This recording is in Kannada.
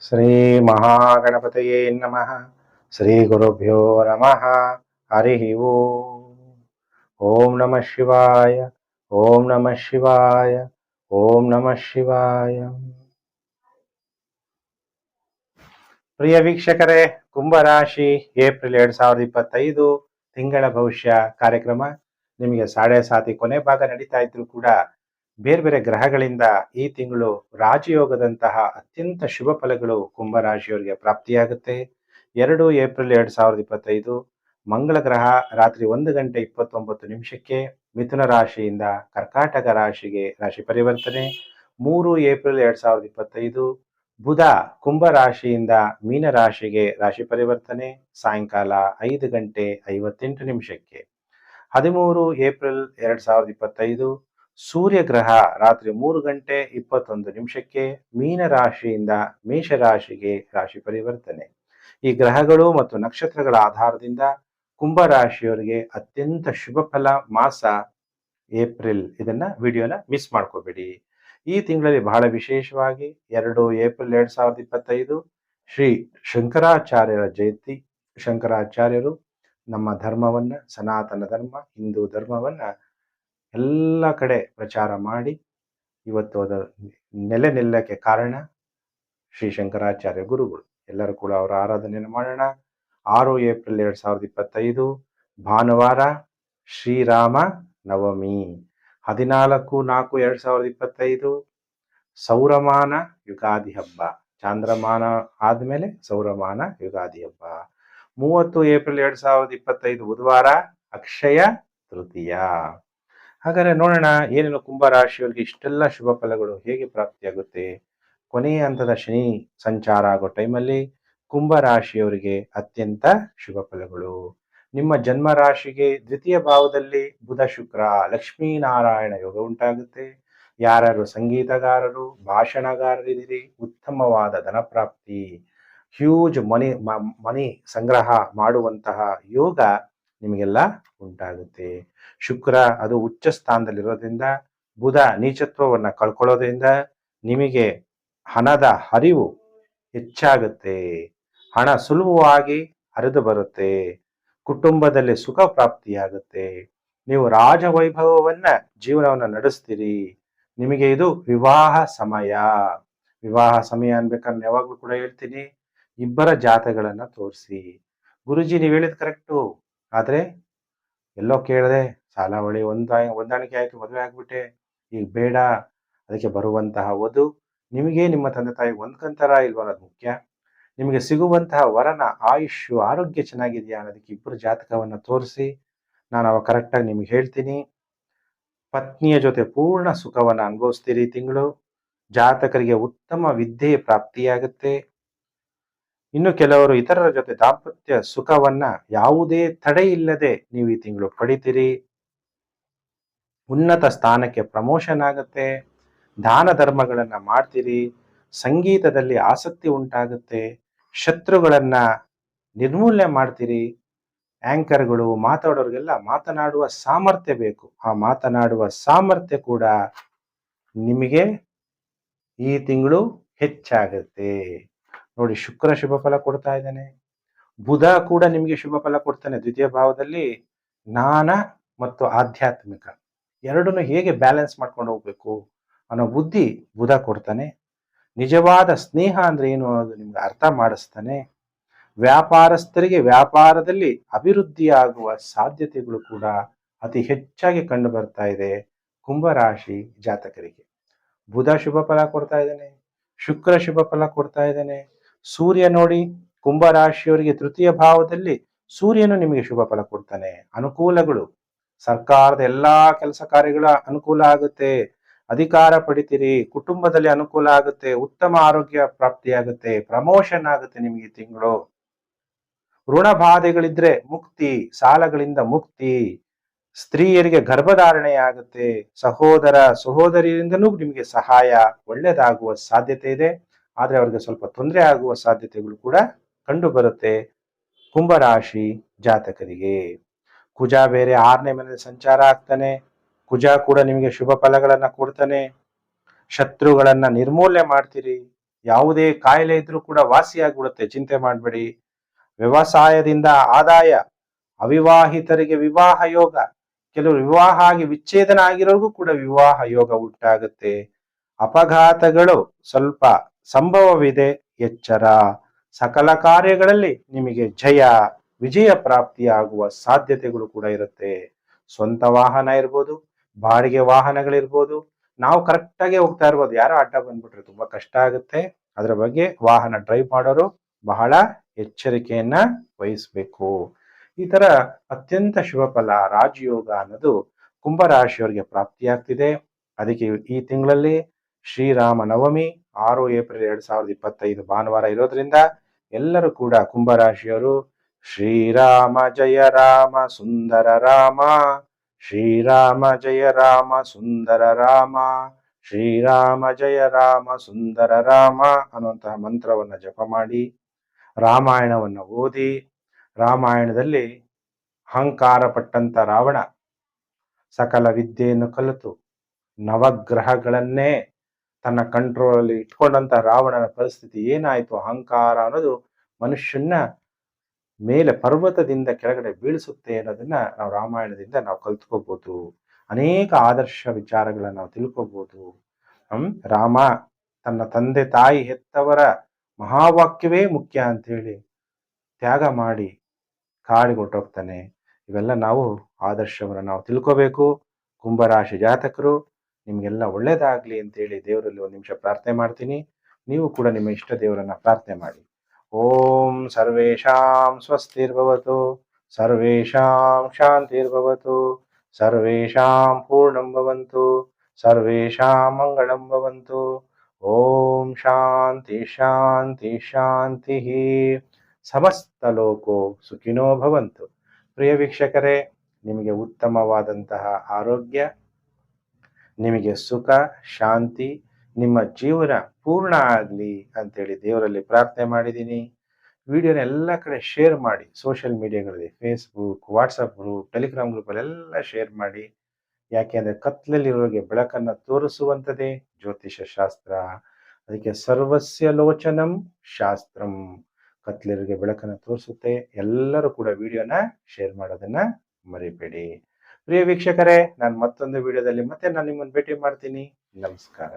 ಶ್ರೀ ಮಹಾಗಣಪತಯೇ ನಮಃ. ಶ್ರೀ ಗುರುಭ್ಯೋ ನಮಃ. ಹರಿ ಓಂ. ಓಂ ನಮಃ ಶಿವಾಯ. ಓಂ ನಮಃ ಶಿವಾಯ. ಓಂ ನಮಃ ಶಿವಾಯ. ಪ್ರಿಯ ವೀಕ್ಷಕರೇ, ಕುಂಭರಾಶಿ, ಏಪ್ರಿಲ್ ಎರಡ್ ಸಾವಿರದ ಇಪ್ಪತ್ತೈದು ತಿಂಗಳ ಭವಿಷ್ಯ ಕಾರ್ಯಕ್ರಮ ನಿಮಗೆ ಸಾಡೆ ಸಾತಿ ಕೊನೆ ಭಾಗ ನಡೀತಾ ಇದ್ರು ಕೂಡ ಬೇರೆ ಬೇರೆ ಗ್ರಹಗಳಿಂದ ಈ ತಿಂಗಳು ರಾಜಯೋಗದಂತಹ ಅತ್ಯಂತ ಶುಭ ಫಲಗಳು ಕುಂಭರಾಶಿಯವರಿಗೆ ಪ್ರಾಪ್ತಿಯಾಗುತ್ತೆ. ಎರಡು ಏಪ್ರಿಲ್ ಎರಡು ಸಾವಿರದ ಇಪ್ಪತ್ತೈದು, ಮಂಗಳ ಗ್ರಹ ರಾತ್ರಿ ಒಂದು ಗಂಟೆ ಇಪ್ಪತ್ತೊಂಬತ್ತು ನಿಮಿಷಕ್ಕೆ ಮಿಥುನ ರಾಶಿಯಿಂದ ಕರ್ಕಾಟಕ ರಾಶಿಗೆ ರಾಶಿ ಪರಿವರ್ತನೆ. ಮೂರು ಏಪ್ರಿಲ್ ಎರಡ್ ಸಾವಿರದ ಇಪ್ಪತ್ತೈದು, ಬುಧ ಕುಂಭ ರಾಶಿಯಿಂದ ಮೀನ ರಾಶಿಗೆ ರಾಶಿ ಪರಿವರ್ತನೆ. ಸಾಯಂಕಾಲ ಐದು ಗಂಟೆ ಐವತ್ತೆಂಟು ನಿಮಿಷಕ್ಕೆ. ಹದಿಮೂರು ಏಪ್ರಿಲ್ ಎರಡು ಸಾವಿರದ ಇಪ್ಪತ್ತೈದು ಸೂರ್ಯ ಗ್ರಹ ರಾತ್ರಿ ಮೂರು ಗಂಟೆ ಇಪ್ಪತ್ತೊಂದು ನಿಮಿಷಕ್ಕೆ ಮೀನ ರಾಶಿಯಿಂದ ಮೇಷ ರಾಶಿಗೆ ರಾಶಿ ಪರಿವರ್ತನೆ. ಈ ಗ್ರಹಗಳು ಮತ್ತು ನಕ್ಷತ್ರಗಳ ಆಧಾರದಿಂದ ಕುಂಭ ರಾಶಿಯವರಿಗೆ ಅತ್ಯಂತ ಶುಭ ಫಲ ಮಾಸ ಏಪ್ರಿಲ್. ಇದನ್ನ ವಿಡಿಯೋನ ಮಿಸ್ ಮಾಡ್ಕೋಬೇಡಿ. ಈ ತಿಂಗಳಲ್ಲಿ ಬಹಳ ವಿಶೇಷವಾಗಿ ಎರಡು ಏಪ್ರಿಲ್ ಎರಡ್ ಸಾವಿರದ ಇಪ್ಪತ್ತೈದು ಶ್ರೀ ಶಂಕರಾಚಾರ್ಯರ ಜಯಂತಿ. ಶಂಕರಾಚಾರ್ಯರು ನಮ್ಮ ಧರ್ಮವನ್ನ, ಸನಾತನ ಧರ್ಮ, ಹಿಂದೂ ಧರ್ಮವನ್ನ ಎಲ್ಲ ಕಡೆ ಪ್ರಚಾರ ಮಾಡಿ ಇವತ್ತು ಅದರ ನೆಲೆ ನಿಲ್ಲಕ್ಕೆ ಕಾರಣ ಶ್ರೀ ಶಂಕರಾಚಾರ್ಯ ಗುರುಗಳು. ಎಲ್ಲರೂ ಕೂಡ ಅವರ ಆರಾಧನೆಯನ್ನು ಮಾಡೋಣ. ಆರು ಏಪ್ರಿಲ್ ಎರಡ್ ಸಾವಿರದ ಇಪ್ಪತ್ತೈದು, ಭಾನುವಾರ ಶ್ರೀರಾಮ ನವಮಿ. ಹದಿನಾಲ್ಕು, ನಾಲ್ಕು, ಎರಡ್ ಸಾವಿರದ ಇಪ್ಪತ್ತೈದು, ಸೌರಮಾನ ಯುಗಾದಿ ಹಬ್ಬ. ಚಾಂದ್ರಮಾನ ಆದ್ಮೇಲೆ ಸೌರಮಾನ ಯುಗಾದಿ ಹಬ್ಬ. ಮೂವತ್ತು ಏಪ್ರಿಲ್ ಎರಡ್ ಸಾವಿರದ ಇಪ್ಪತ್ತೈದು, ಬುಧವಾರ ಅಕ್ಷಯ ತೃತೀಯ. ಹಾಗಾದ್ರೆ ನೋಡೋಣ ಏನೇನು ಕುಂಭ ರಾಶಿಯವರಿಗೆ ಇಷ್ಟೆಲ್ಲ ಶುಭ ಫಲಗಳು ಹೇಗೆ ಪ್ರಾಪ್ತಿಯಾಗುತ್ತೆ. ಕೊನೆಯ ಹಂತದ ಶನಿ ಸಂಚಾರ ಆಗೋ ಟೈಮಲ್ಲಿ ಕುಂಭ ರಾಶಿಯವರಿಗೆ ಅತ್ಯಂತ ಶುಭ ಫಲಗಳು. ನಿಮ್ಮ ಜನ್ಮ ರಾಶಿಗೆ ದ್ವಿತೀಯ ಭಾವದಲ್ಲಿ ಬುಧ, ಶುಕ್ರ ಲಕ್ಷ್ಮೀನಾರಾಯಣ ಯೋಗ ಉಂಟಾಗುತ್ತೆ. ಯಾರು ಸಂಗೀತಗಾರರು, ಭಾಷಣಗಾರರಿದ್ದೀರಿ, ಉತ್ತಮವಾದ ಧನ ಪ್ರಾಪ್ತಿ ಹ್ಯೂಜ್ ಮನಿ ಮನಿ ಸಂಗ್ರಹ ಮಾಡುವಂತಹ ಯೋಗ ನಿಮಗೆಲ್ಲ ಉಂಟಾಗುತ್ತೆ. ಶುಕ್ರ ಅದು ಉಚ್ಚ ಸ್ಥಾನದಲ್ಲಿರೋದ್ರಿಂದ ಬುಧ ನೀಚತ್ವವನ್ನು ಕಳ್ಕೊಳ್ಳೋದ್ರಿಂದ ನಿಮಗೆ ಹಣದ ಹರಿವು ಹೆಚ್ಚಾಗುತ್ತೆ. ಹಣ ಸುಲಭವಾಗಿ ಹರಿದು ಬರುತ್ತೆ. ಕುಟುಂಬದಲ್ಲಿ ಸುಖ ಪ್ರಾಪ್ತಿಯಾಗುತ್ತೆ. ನೀವು ರಾಜವೈಭವವನ್ನ ಜೀವನವನ್ನ ನಡೆಸ್ತೀರಿ. ನಿಮಗೆ ಇದು ವಿವಾಹ ಸಮಯ. ವಿವಾಹ ಸಮಯ ಅನ್ಬೇಕಾದ್ರೆ ಯಾವಾಗ್ಲೂ ಕೂಡ ಹೇಳ್ತೀನಿ, ಇಬ್ಬರ ಜಾತಗಳನ್ನ ತೋರಿಸಿ. ಗುರುಜಿ, ನೀವು ಹೇಳಿದ್ ಕರೆಕ್ಟು ಆದ್ರೆ ಎಲ್ಲೋ ಕೇಳದೆ ಸಾಲ ಹೊಳಿ ಒಂದ ಹೊಂದಾಣಿಕೆ ಆಯ್ತು, ಮದುವೆ ಆಗಿಬಿಟ್ಟೆ. ಈಗ ಬೇಡ, ಅದಕ್ಕೆ ಬರುವಂತಹ ವಧು ನಿಮಗೆ ನಿಮ್ಮ ತಂದೆ ತಾಯಿ ಹೊಂದ್ಕೊಂತಾರ ಇಲ್ವ ಅನ್ನೋದು ಮುಖ್ಯ. ನಿಮಗೆ ಸಿಗುವಂತಹ ವರನ, ಆಯುಷ್ಯು, ಆರೋಗ್ಯ ಚೆನ್ನಾಗಿದೆಯಾ ಅನ್ನೋದಕ್ಕೆ ಇಬ್ಬರು ಜಾತಕವನ್ನ ತೋರಿಸಿ, ನಾನು ಅವಾಗ ಕರೆಕ್ಟಾಗಿ ನಿಮ್ಗೆ ಹೇಳ್ತೀನಿ. ಪತ್ನಿಯ ಜೊತೆ ಪೂರ್ಣ ಸುಖವನ್ನ ಅನುಭವಿಸ್ತೀರಿ ತಿಂಗಳು. ಜಾತಕರಿಗೆ ಉತ್ತಮ ವಿದ್ಯೆ ಪ್ರಾಪ್ತಿಯಾಗುತ್ತೆ. ಇನ್ನು ಕೆಲವರು ಇತರರ ಜೊತೆ ದಾಂಪತ್ಯ ಸುಖವನ್ನ ಯಾವುದೇ ತಡೆ ಇಲ್ಲದೆ ನೀವು ಈ ತಿಂಗಳು ಪಡಿತೀರಿ. ಉನ್ನತ ಸ್ಥಾನಕ್ಕೆ ಪ್ರಮೋಷನ್ ಆಗುತ್ತೆ, ದಾನ ಧರ್ಮಗಳನ್ನ ಮಾಡ್ತೀರಿ, ಸಂಗೀತದಲ್ಲಿ ಆಸಕ್ತಿ ಉಂಟಾಗುತ್ತೆ, ಶತ್ರುಗಳನ್ನ ನಿರ್ಮೂಲನೆ ಮಾಡ್ತೀರಿ. ಆಂಕರ್ಗಳು, ಮಾತಾಡೋರಿಗೆಲ್ಲ ಮಾತನಾಡುವ ಸಾಮರ್ಥ್ಯ ಬೇಕು. ಆ ಮಾತನಾಡುವ ಸಾಮರ್ಥ್ಯ ಕೂಡ ನಿಮಗೆ ಈ ತಿಂಗಳು ಹೆಚ್ಚಾಗುತ್ತೆ. ನೋಡಿ ಶುಕ್ರ ಶುಭ ಫಲ ಕೊಡ್ತಾ ಇದ್ದಾನೆ. ಬುಧ ಕೂಡ ನಿಮಗೆ ಶುಭ ಫಲ ಕೊಡ್ತಾನೆ ದ್ವಿತೀಯ ಭಾವದಲ್ಲಿ. ಜ್ಞಾನ ಮತ್ತು ಆಧ್ಯಾತ್ಮಿಕ ಎರಡನ್ನು ಹೇಗೆ ಬ್ಯಾಲೆನ್ಸ್ ಮಾಡ್ಕೊಂಡು ಹೋಗ್ಬೇಕು ಅನ್ನೋ ಬುದ್ಧಿ ಬುಧ ಕೊಡ್ತಾನೆ. ನಿಜವಾದ ಸ್ನೇಹ ಅಂದ್ರೆ ಏನು ಅನ್ನೋದು ನಿಮ್ಗೆ ಅರ್ಥ ಮಾಡಿಸ್ತಾನೆ. ವ್ಯಾಪಾರಸ್ಥರಿಗೆ ವ್ಯಾಪಾರದಲ್ಲಿ ಅಭಿವೃದ್ಧಿಯಾಗುವ ಸಾಧ್ಯತೆಗಳು ಕೂಡ ಅತಿ ಹೆಚ್ಚಾಗಿ ಕಂಡು ಬರ್ತಾ ಇದೆ ಕುಂಭರಾಶಿ ಜಾತಕರಿಗೆ. ಬುಧ ಶುಭ ಫಲ ಕೊಡ್ತಾ ಇದ್ದಾನೆ. ಶುಕ್ರ ಶುಭ ಫಲ ಕೊಡ್ತಾ ಇದ್ದಾನೆ. ಸೂರ್ಯ ನೋಡಿ ಕುಂಭ ರಾಶಿಯವರಿಗೆ ತೃತೀಯ ಭಾವದಲ್ಲಿ ಸೂರ್ಯನು ನಿಮಗೆ ಶುಭ ಫಲ ಕೊಡ್ತಾನೆ. ಅನುಕೂಲಗಳು. ಸರ್ಕಾರದ ಎಲ್ಲಾ ಕೆಲಸ ಕಾರ್ಯಗಳ ಅನುಕೂಲ ಆಗುತ್ತೆ. ಅಧಿಕಾರ ಪಡಿತೀರಿ. ಕುಟುಂಬದಲ್ಲಿ ಅನುಕೂಲ ಆಗುತ್ತೆ. ಉತ್ತಮ ಆರೋಗ್ಯ ಪ್ರಾಪ್ತಿಯಾಗುತ್ತೆ. ಪ್ರಮೋಷನ್ ಆಗುತ್ತೆ ನಿಮಗೆ ತಿಂಗಳು. ಋಣ ಬಾಧೆಗಳಿದ್ರೆ ಮುಕ್ತಿ, ಸಾಲಗಳಿಂದ ಮುಕ್ತಿ. ಸ್ತ್ರೀಯರಿಗೆ ಗರ್ಭಧಾರಣೆ ಆಗುತ್ತೆ. ಸಹೋದರ ಸಹೋದರಿಯಿಂದನೂ ನಿಮಗೆ ಸಹಾಯ ಒಳ್ಳೇದಾಗುವ ಸಾಧ್ಯತೆ ಇದೆ. ಆದ್ರೆ ಅವರಿಗೆ ಸ್ವಲ್ಪ ತೊಂದರೆ ಆಗುವ ಸಾಧ್ಯತೆಗಳು ಕೂಡ ಕಂಡು ಬರುತ್ತೆ. ಕುಂಭರಾಶಿ ಜಾತಕರಿಗೆ. ಕುಜ ಬೇರೆ ಆರನೇ ಮನೆಯಲ್ಲಿ ಸಂಚಾರ ಆಗ್ತಾನೆ. ಕುಜ ಕೂಡ ನಿಮಗೆ ಶುಭ ಫಲಗಳನ್ನ ಕೊಡ್ತಾನೆ. ಶತ್ರುಗಳನ್ನ ನಿರ್ಮೂಲನೆ ಮಾಡ್ತೀರಿ. ಯಾವುದೇ ಕಾಯಿಲೆ ಇದ್ರೂ ಕೂಡ ವಾಸಿಯಾಗ್ಬಿಡುತ್ತೆ. ಚಿಂತೆ ಮಾಡಬೇಡಿ. ವ್ಯವಸಾಯದಿಂದ ಆದಾಯ, ಅವಿವಾಹಿತರಿಗೆ ವಿವಾಹ ಯೋಗ, ಕೆಲವರು ವಿವಾಹ ಆಗಿ ವಿಚ್ಛೇದನ ಆಗಿರೋರ್ಗೂ ಕೂಡ ವಿವಾಹ ಯೋಗ ಉಂಟಾಗುತ್ತೆ. ಅಪಘಾತಗಳು ಸ್ವಲ್ಪ ಸಂಭವವಿದೆ ಎಚ್ಚರ. ಸಕಲ ಕಾರ್ಯಗಳಲ್ಲಿ ನಿಮಗೆ ಜಯ, ವಿಜಯ ಪ್ರಾಪ್ತಿಯಾಗುವ ಸಾಧ್ಯತೆಗಳು ಕೂಡ ಇರುತ್ತೆ. ಸ್ವಂತ ವಾಹನ ಇರ್ಬೋದು, ಬಾಡಿಗೆ ವಾಹನಗಳಿರ್ಬೋದು, ನಾವು ಕರೆಕ್ಟಾಗಿ ಹೋಗ್ತಾ ಇರ್ಬೋದು. ಯಾರೋ ಅಡ್ಡ ಬಂದ್ಬಿಟ್ರೆ ತುಂಬಾ ಕಷ್ಟ ಆಗುತ್ತೆ. ಅದರ ಬಗ್ಗೆ ವಾಹನ ಡ್ರೈವ್ ಮಾಡೋರು ಬಹಳ ಎಚ್ಚರಿಕೆಯನ್ನ ವಹಿಸ್ಬೇಕು. ಈ ತರ ಅತ್ಯಂತ ಶುಭ ಫಲ ರಾಜಯೋಗ ಅನ್ನೋದು ಕುಂಭರಾಶಿಯವರಿಗೆ ಪ್ರಾಪ್ತಿಯಾಗ್ತಿದೆ. ಅದಕ್ಕೆ ಈ ತಿಂಗಳಲ್ಲಿ ಶ್ರೀರಾಮ ನವಮಿ ಆರು ಏಪ್ರಿಲ್ ಎರಡ್ ಸಾವಿರದ ಇಪ್ಪತ್ತೈದು ಭಾನುವಾರ ಇರೋದ್ರಿಂದ ಎಲ್ಲರೂ ಕೂಡ ಕುಂಭರಾಶಿಯವರು ಶ್ರೀರಾಮ ಜಯ ರಾಮ ಸುಂದರ ರಾಮ, ಶ್ರೀರಾಮ ಜಯ ರಾಮ ಸುಂದರ ರಾಮ, ಶ್ರೀರಾಮ ಜಯ ರಾಮ ಸುಂದರ ರಾಮ ಅನ್ನುವಂತಹ ಮಂತ್ರವನ್ನ ಜಪ ಮಾಡಿ, ರಾಮಾಯಣವನ್ನು ಓದಿ, ರಾಮಾಯಣದಲ್ಲಿ ಅಹಂಕಾರ ಪಟ್ಟಂತ ರಾವಣ ಸಕಲ ವಿದ್ಯೆಯನ್ನು ಕಲಿತು, ನವಗ್ರಹಗಳನ್ನೇ ತನ್ನ ಕಂಟ್ರೋಲ್ ಅಲ್ಲಿ ಇಟ್ಕೊಂಡಂತ ರಾವಣನ ಪರಿಸ್ಥಿತಿ ಏನಾಯ್ತು, ಅಹಂಕಾರ ಅನ್ನೋದು ಮನುಷ್ಯನ ಮೇಲೆ ಪರ್ವತದಿಂದ ಕೆಳಗಡೆ ಬೀಳಿಸುತ್ತೆ ಅನ್ನೋದನ್ನ ನಾವು ರಾಮಾಯಣದಿಂದ ನಾವು ಕಲ್ತ್ಕೋಬಹುದು ಅನೇಕ ಆದರ್ಶ ವಿಚಾರಗಳನ್ನ ನಾವು ತಿಳ್ಕೋಬಹುದು ಹ್ಮ್, ರಾಮ ತನ್ನ ತಂದೆ ತಾಯಿ ಹೆತ್ತವರ ಮಹಾವಾಕ್ಯವೇ ಮುಖ್ಯ ಅಂತ ಹೇಳಿ ತ್ಯಾಗ ಮಾಡಿ ಕಾಡಿಗೆ ಹೊಟ್ಟೋಗ್ತಾನೆ ಇವೆಲ್ಲ ನಾವು ಆದರ್ಶವನ್ನು ನಾವು ತಿಳ್ಕೋಬೇಕು. ಕುಂಭರಾಶಿ ಜಾತಕರು ನಿಮ್ಗೆಲ್ಲ ಒಳ್ಳೇದಾಗಲಿ ಅಂತೇಳಿ ದೇವರಲ್ಲಿ ಒಂದು ನಿಮಿಷ ಪ್ರಾರ್ಥನೆ ಮಾಡ್ತೀನಿ. ನೀವು ಕೂಡ ನಿಮ್ಮ ಇಷ್ಟ ದೇವರನ್ನ ಪ್ರಾರ್ಥನೆ ಮಾಡಿ. ಓಂ ಸರ್ವೇಷಾಂ ಸ್ವಸ್ತಿರ್ಭವತು, ಸರ್ವೇಷಾಂ ಶಾಂತಿರ್ಭವತು, ಸರ್ವೇಷಾಂ ಪೂರ್ಣಂ ಭವಂತು, ಸರ್ವೇಷಾಂ ಮಂಗಳಂ ಭವಂತು. ಓಂ ಶಾಂತಿ ಶಾಂತಿ ಶಾಂತಿ ಸಮಸ್ತ ಲೋಕೋ ಸುಖಿನೋ ಭವಂತು. ಪ್ರಿಯ ವೀಕ್ಷಕರೇ, ನಿಮಗೆ ಉತ್ತಮವಾದಂತಹ ಆರೋಗ್ಯ ನಿಮಗೆ ಸುಖ, ಶಾಂತಿ, ನಿಮ್ಮ ಜೀವನ ಪೂರ್ಣ ಆಗಲಿ ಅಂತೇಳಿ ದೇವರಲ್ಲಿ ಪ್ರಾರ್ಥನೆ ಮಾಡಿದ್ದೀನಿ. ವಿಡಿಯೋನ ಎಲ್ಲ ಕಡೆ ಶೇರ್ ಮಾಡಿ ಸೋಷಿಯಲ್ ಮೀಡಿಯಾಗಳಲ್ಲಿ ಫೇಸ್ಬುಕ್ ವಾಟ್ಸಪ್ ಗ್ರೂಪ್ ಟೆಲಿಗ್ರಾಮ್ ಗ್ರೂಪಲ್ಲೆಲ್ಲ ಶೇರ್ ಮಾಡಿ. ಯಾಕೆಂದ್ರೆ ಕತ್ಲಲ್ಲಿರೋರಿಗೆ ಬೆಳಕನ್ನು ತೋರಿಸುವಂಥದ್ದೇ ಜ್ಯೋತಿಷ ಶಾಸ್ತ್ರ. ಅದಕ್ಕೆ ಸರ್ವಸ್ಯ ಲೋಚನಂ ಶಾಸ್ತ್ರಂ. ಕತ್ಲರಿಗೆ ಬೆಳಕನ್ನು ತೋರಿಸುತ್ತೆ. ಎಲ್ಲರೂ ಕೂಡ ವಿಡಿಯೋನ ಶೇರ್ ಮಾಡೋದನ್ನ ಮರಿಬೇಡಿ. ಪ್ರಿಯ ವೀಕ್ಷಕರೇ ನಾನು ಮತ್ತೊಂದು ವಿಡಿಯೋದಲ್ಲಿ ಮತ್ತೆ ನಾನು ನಿಮ್ಮನ್ನು ಭೇಟಿ ಮಾಡ್ತೀನಿ. ನಮಸ್ಕಾರ.